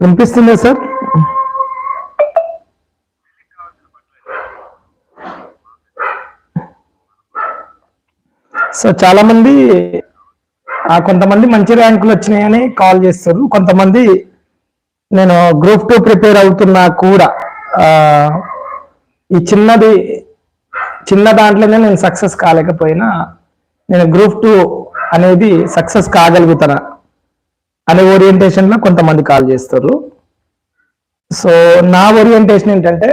వినిపిస్తుందా sir? So చాలా మంది కొంతమంది మంచి ర్యాంకులు వచ్చినాయని కాల్ చేస్తారు. కొంతమంది నేను గ్రూప్ టూ ప్రిపేర్ అవుతున్నా కూడా ఈ చిన్నది చిన్న దాంట్లోనే నేను సక్సెస్ కాలేకపోయినా నేను గ్రూప్ టూ అనేది సక్సెస్ కాగలుగుతానా? అనే ఓరియంటేషన్లో కొంతమంది కాల్ చేస్తారు. సో నా ఓరియంటేషన్ ఏంటంటే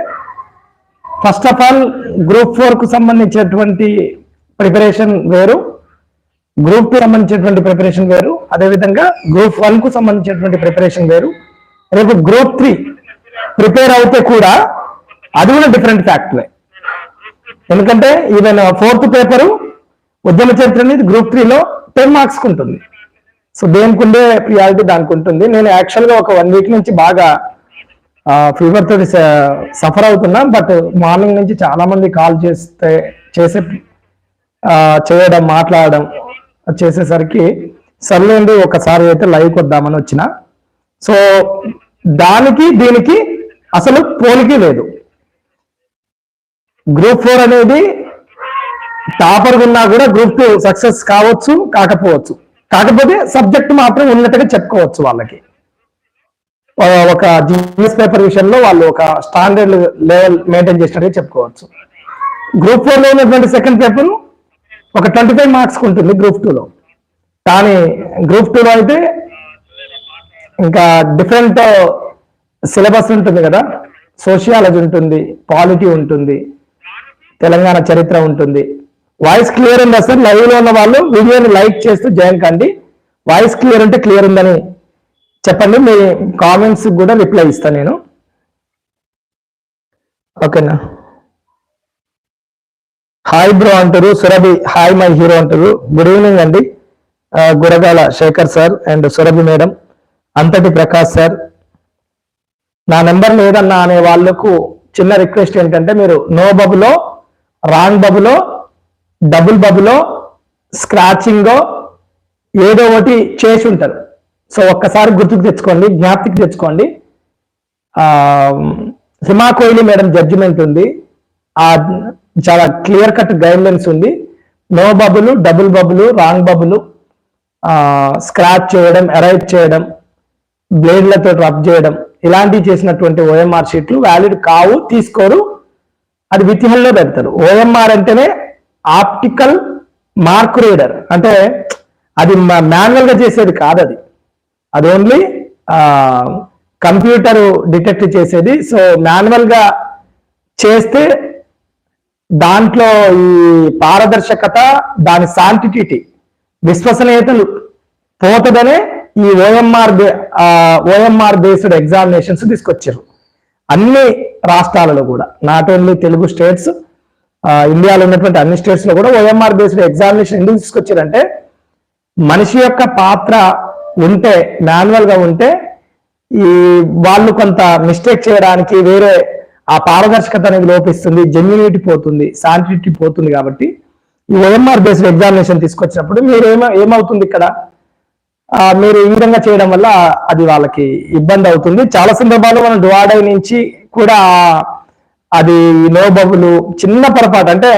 ఫస్ట్ ఆఫ్ ఆల్ గ్రూప్ ఫోర్కు సంబంధించినటువంటి ప్రిపరేషన్ వేరు. గ్రూప్ టూ సంబంధించినటువంటి ప్రిపరేషన్ వేరు. అదేవిధంగా గ్రూప్ వన్కు సంబంధించినటువంటి ప్రిపరేషన్ వేరు. రేపు గ్రూప్ త్రీ ప్రిపేర్ అవుతే కూడా అది కూడా డిఫరెంట్ ఫ్యాక్టరే ఎందుకంటే ఈవెన్ ఫోర్త్ పేపరు ఉద్యమ చరిత్ర అనేది గ్రూప్ త్రీలో టెన్ మార్క్స్ ఉంటుంది. సో దేనికి ఉండే ప్రియారిటీ దానికి ఉంటుంది నేను యాక్చువల్గా ఒక వన్ వీక్ నుంచి బాగా ఫీవర్ తోటి సఫర్ అవుతున్నా. బట్ మార్నింగ్ నుంచి చాలా మంది కాల్ చేస్తే చేసే చేయడం మాట్లాడడం చేసేసరికి సర్లేండి ఒకసారి అయితే లైవ్ వద్దామని వచ్చిన. సో దానికి దీనికి అసలు పోలికి లేదు. గ్రూప్ ఫోర్ అనేది టాపర్ ఉన్నా కూడా గ్రూప్ టూ సక్సెస్ కావచ్చు కాకపోవచ్చు. కాకపోతే సబ్జెక్ట్ మాత్రం ఉన్నట్టుగా చెప్పుకోవచ్చు వాళ్ళకి. ఒక న్యూస్ పేపర్ విషయంలో వాళ్ళు ఒక స్టాండర్డ్ లెవెల్ మెయింటైన్ చేసినట్టుగా చెప్పుకోవచ్చు. గ్రూప్ ఫోర్లో ఉన్నటువంటి సెకండ్ పేపర్ ఒక ట్వంటీ ఫైవ్ మార్క్స్ ఉంటుంది గ్రూప్ టూలో. కానీ గ్రూప్ టూలో అయితే ఇంకా డిఫరెంట్ సిలబస్ ఉంటుంది కదా. సోషియాలజీ ఉంటుంది పాలిటీ ఉంటుంది తెలంగాణ చరిత్ర ఉంటుంది. వాయిస్ క్లియర్ ఉందా సార్? లైవ్లో ఉన్న వాళ్ళు వీడియోని లైక్ చేస్తూ జాయిన్ కండి. వాయిస్ క్లియర్ ఉంటే క్లియర్ ఉందని చెప్పండి. మీ కామెంట్స్ కూడా రిప్లై ఇస్తాను నేను. ఓకేనా హాయ్ బ్రో అంటారు సురభి. హాయ్ మై హీరో అంటారు గుడ్ ఈవినింగ్ అండి. Guragala Shekhar sir and Surabhi madam. Anthati Prakash sir నా నెంబర్ లేదన్నా అనే వాళ్ళకు చిన్న రిక్వెస్ట్ ఏంటంటే మీరు నో బబులో రాంగ్ బబులో డబుల్ బబులో స్క్రాచింగో ఏదో ఒకటి చేసి ఉంటారు. సో ఒక్కసారి గుర్తుకు తెచ్చుకోండి జ్ఞాప్తికి తెచ్చుకోండి. హిమా కోహ్లీ మేడం జడ్జిమెంట్ ఉంది. ఆ చాలా క్లియర్ కట్ గైడ్లైన్స్ ఉంది. No bubble double bubble wrong bubble scratch చేయడం ఎరైట్ చేయడం బ్లేడ్లతో రబ్ చేయడం ఇలాంటివి చేసినటువంటి ఓఎంఆర్ షీట్లు వ్యాలిడ్ కావు తీసుకోరు. అది వితిహల్లో పెడతారు. ఓఎంఆర్ అంటేనే ఆప్టికల్ మార్క్ రీడర్. అంటే అది మాన్యువల్గా చేసేది కాదు అది. అది ఓన్లీ కంప్యూటర్ డిటెక్ట్ చేసేది. సో మాన్యువల్గా చేస్తే దాంట్లో ఈ పారదర్శకత దాని శాంటిటీ విశ్వసనీయతలు పోతుందనే ఈ ఓఎంఆర్ ఓఎంఆర్ బేస్డ్ ఎగ్జామినేషన్స్ తీసుకొచ్చారు. అన్ని రాష్ట్రాలలో కూడా. నాట్ ఓన్లీ తెలుగు స్టేట్స్ ఇండియాలో ఉన్నటువంటి అన్ని స్టేట్స్లో కూడా ఓఎంఆర్ బేస్డ్ ఎగ్జామినేషన్ ఎందుకు తీసుకొచ్చారంటే మనిషి యొక్క పాత్ర ఉంటే మాన్యువల్గా ఉంటే ఈ వాళ్ళు కొంత మిస్టేక్ చేయడానికి వేరే ఆ పారదర్శకత అనేది లోపిస్తుంది జెన్యునిటీ పోతుంది శాంటిటీ పోతుంది కాబట్టి ఈ ఓఎంఆర్ బేస్డ్ ఎగ్జామినేషన్ తీసుకొచ్చినప్పుడు మీరు ఏమ ఏమవుతుంది ఇక్కడ? మీరు ఈ విధంగా చేయడం వల్ల అది వాళ్ళకి ఇబ్బంది అవుతుంది. చాలా సందర్భాల్లో మనం డువాడై నుంచి కూడా అది నో చిన్న పొరపాటు. అంటే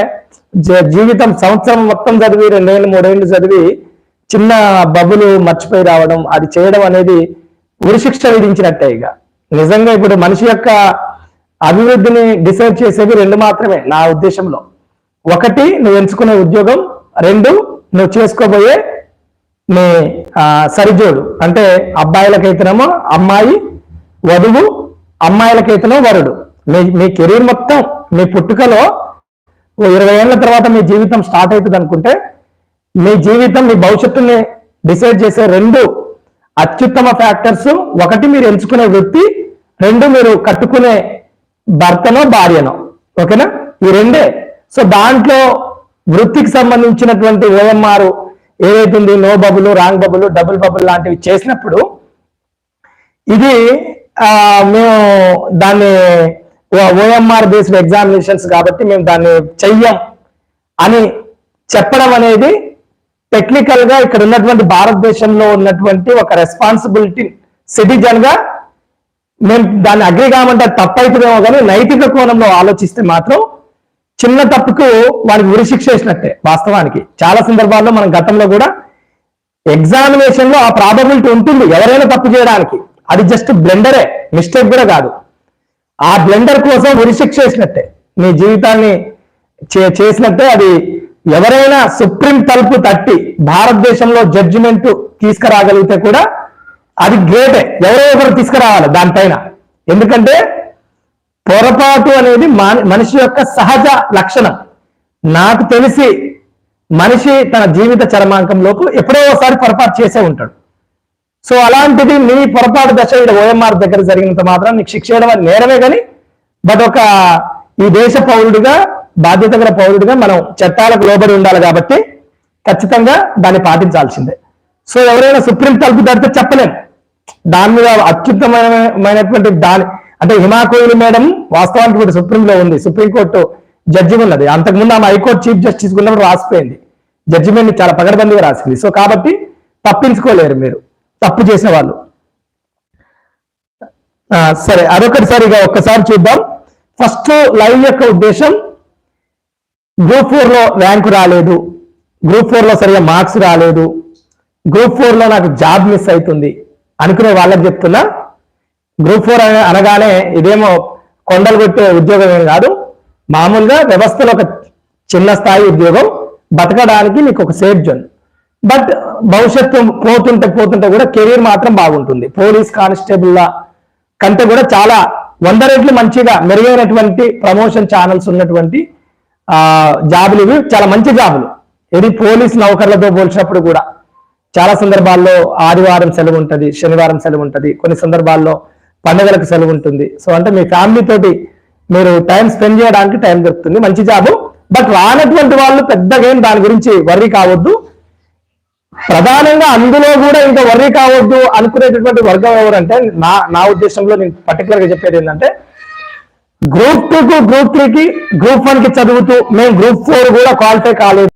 జీవితం సంవత్సరం మొత్తం చదివి రెండేళ్ళు మూడేళ్ళు చదివి చిన్న బబులు మర్చిపోయి రావడం అది చేయడం అనేది ఉరిశిక్ష విధించినట్టే ఇక. నిజంగా ఇప్పుడు మనిషి యొక్క అభివృద్ధిని డిసైడ్ చేసేవి రెండు మాత్రమే నా ఉద్దేశంలో. ఒకటి నువ్వు ఎంచుకునే ఉద్యోగం. రెండు నువ్వు చేసుకోబోయే నీ సరిజోడు. అంటే అబ్బాయిలకైతేనేమో అమ్మాయి వధువు అమ్మాయిలకైతేనో వరుడు. మీ మీ కెరీర్ మొత్తం మీ పుట్టుకలో ఓ ఇరవై ఏళ్ళ తర్వాత మీ జీవితం స్టార్ట్ అవుతుంది అనుకుంటే మీ జీవితం మీ భవిష్యత్తుని డిసైడ్ చేసే రెండు అత్యుత్తమ ఫ్యాక్టర్స్ ఒకటి మీరు ఎంచుకునే వృత్తి రెండు మీరు కట్టుకునే భర్తనో భార్యనో. ఓకేనా? ఈ రెండే. సో దాంట్లో వృత్తికి సంబంధించినటువంటి OMR ఏదైతుంది no bubble wrong bubble double bubble లాంటివి చేసినప్పుడు ఇది మేము దాన్ని ఓఎంఆర్ బేస్డ్ ఎగ్జామినేషన్స్ కాబట్టి మేము దాన్ని చెయ్యం అని చెప్పడం అనేది టెక్నికల్గా ఇక్కడ ఉన్నటువంటి భారతదేశంలో ఉన్నటువంటి ఒక రెస్పాన్సిబిలిటీ సిటిజన్గా మేము దాన్ని అగ్రి కామంటే తప్పైతుందేమో కానీ నైతిక కోణంలో ఆలోచిస్తే మాత్రం చిన్న తప్పుకు వారికి ఉరిశిక్ష వేసినట్టే వాస్తవానికి. చాలా సందర్భాల్లో మనం గతంలో కూడా ఎగ్జామినేషన్లో ఆ ప్రాబబిలిటీ ఉంటుంది. ఎవరైనా తప్పు చేయడానికి. అది జస్ట్ బ్లెండరే మిస్టేక్ కూడా కాదు. ఆ బ్లెండర్ కోసం ఉరిశిక్ష చేసినట్టే. మీ జీవితాన్ని చేసినట్టే అది ఎవరైనా సుప్రీం తలుపు తట్టి భారతదేశంలో జడ్జిమెంట్ తీసుకురాగలిగితే కూడా అది గ్రేటే. ఎవరో ఒకరు తీసుకురావాలి దానిపైన. ఎందుకంటే పొరపాటు అనేది మనిషి యొక్క సహజ లక్షణం. నాకు తెలిసి మనిషి తన జీవిత చరమాంకంలోపు ఎప్పుడో ఒకసారి పొరపాటు చేసే ఉంటాడు. సో అలాంటిది నీ పొరపాటు దశ ఇక్కడ ఓఎంఆర్ దగ్గర జరిగినంత మాత్రం నీకు శిక్ష చేయడం అది నేరమే కానీ బట్ ఒక ఈ దేశ పౌరుడిగా బాధ్యత గల పౌరుడిగా మనం చట్టాలకు లోబడి ఉండాలి కాబట్టి ఖచ్చితంగా దాన్ని పాటించాల్సిందే. సో ఎవరైనా సుప్రీం తలుపు తడితే చెప్పలేం. దాని మీద అత్యుత్తమైనటువంటి దాని అంటే హిమా కోహ్లీ మేడం వాస్తవానికి ఇప్పుడు సుప్రీంలో ఉంది. సుప్రీంకోర్టు జడ్జి ఉన్నది. అంతకుముందు ఆమె హైకోర్టు చీఫ్ జస్టిస్ ఉన్నప్పుడు రాసిపోయింది. జడ్జిమెంట్ చాలా పగడబందిగా రాసింది. సో కాబట్టి తప్పించుకోలేరు మీరు. తప్పు చేసిన వాళ్ళు. సరే అదొకటి సరిగా ఒక్కసారి చూద్దాం. ఫస్ట్ లైవ్ యొక్క ఉద్దేశం గ్రూప్ ఫోర్లో ర్యాంకు రాలేదు. గ్రూప్ ఫోర్లో సరిగా మార్క్స్ రాలేదు. గ్రూప్ ఫోర్లో నాకు జాబ్ మిస్ అవుతుంది అనుకునే వాళ్ళకి చెప్తున్నా. గ్రూప్ ఫోర్ అనగానే ఇదేమో కొండలు కొట్టే ఉద్యోగం ఏం కాదు. మామూలుగా వ్యవస్థలో ఒక చిన్న స్థాయి ఉద్యోగం. బతకడానికి నీకు ఒక సేఫ్ జోన్ బట్ భవిష్యత్తు పోతుంటే పోతుంటే కూడా కెరీర్ మాత్రం బాగుంటుంది. పోలీస్ కానిస్టేబుల్ కంటే కూడా చాలా వంద రెట్లు మంచిగా మెరుగైనటువంటి ప్రమోషన్ ఛానల్స్ ఉన్నటువంటి ఆ జాబులు ఇవి. చాలా మంచి జాబులు. ఇది పోలీస్ నౌకర్లతో పోల్చినప్పుడు కూడా చాలా సందర్భాల్లో ఆదివారం సెలవు ఉంటుంది శనివారం సెలవు ఉంటుంది. కొన్ని సందర్భాల్లో పండుగలకు సెలవు ఉంటుంది. సో అంటే మీ ఫ్యామిలీ తోటి మీరు టైం స్పెండ్ చేయడానికి టైం దొరుకుతుంది. మంచి జాబు. బట్ రానటువంటి వాళ్ళు పెద్దగా ఏం దాని గురించి వర్రీ కావద్దు. ప్రధానంగా అందులో కూడా ఇంకా వర్రీ కావద్దు అనుకునేటటువంటి వర్గం ఎవరంటే నా నా ఉద్దేశంలో నేను పర్టికులర్గా చెప్పేది ఏంటంటే గ్రూప్ టూ కు గ్రూప్ త్రీ కి గ్రూప్ వన్కి చదువుతూ మేము గ్రూప్ ఫోర్ కూడా క్వాలిఫై కాలేదు.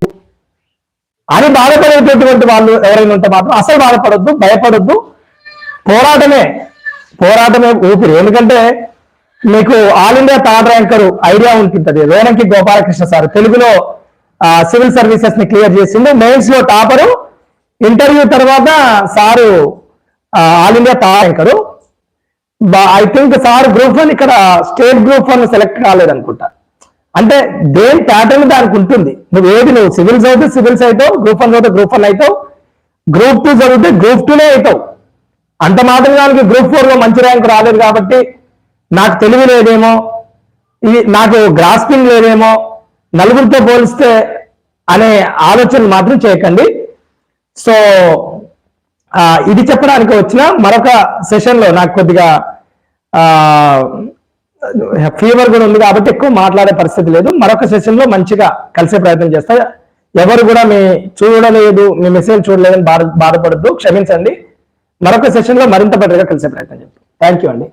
అని బాధపడేటటువంటి వాళ్ళు ఎవరైనా ఉంటే మాత్రం అసలు బాధపడొద్దు భయపడొద్దు. పోరాటమే పోరాటమే ఊపిరి. ఎందుకంటే మీకు all India third ranker idea ఉంటుంటది. Ronanki Gopalakrishna sir తెలుగులో సివిల్ సర్వీసెస్ని క్లియర్ చేసిండు. మెయిన్స్లో టాపరు ఇంటర్వ్యూ తర్వాత sir all India third ranker I think sir group one ఇక్కడ స్టేట్ గ్రూప్ వన్ సెలెక్ట్ కాలేదు అనుకుంటా అంటే దేని ప్యాటర్న్ దానికి ఉంటుంది. నువ్వు ఏది నువ్వు సివిల్స్ అయితే సివిల్స్ అవుతావు గ్రూప్ వన్ చదివితే గ్రూప్ వన్ అవుతావు గ్రూప్ టూ చదివితే గ్రూప్ టూనే అవుతావు. అంత మాత్రం దానికి గ్రూప్ ఫోర్లో మంచి ర్యాంక్ రాలేదు కాబట్టి నాకు తెలివి లేదేమో ఇది నాకు గ్రాస్పింగ్ లేదేమో నలుగురితో పోలిస్తే అనే ఆలోచనలు మాత్రం చేయకండి. సో ఇది చెప్పడానికి వచ్చిన మరొక సెషన్లో నాకు కొద్దిగా ఫీవర్ కూడా ఉంది కాబట్టి ఎక్కువ మాట్లాడే పరిస్థితి లేదు. మరొక సెషన్లో మంచిగా కలిసే ప్రయత్నం చేస్తా. ఎవరు కూడా మీ చూడలేదు మీ మెసేజ్ చూడలేదని బాధ బాధపడద్దు. క్షమించండి. మరొక సెషన్లో మరింత బెటర్గా కలిసే ప్రయత్నం చేస్తాం థ్యాంక్ యూ అండి.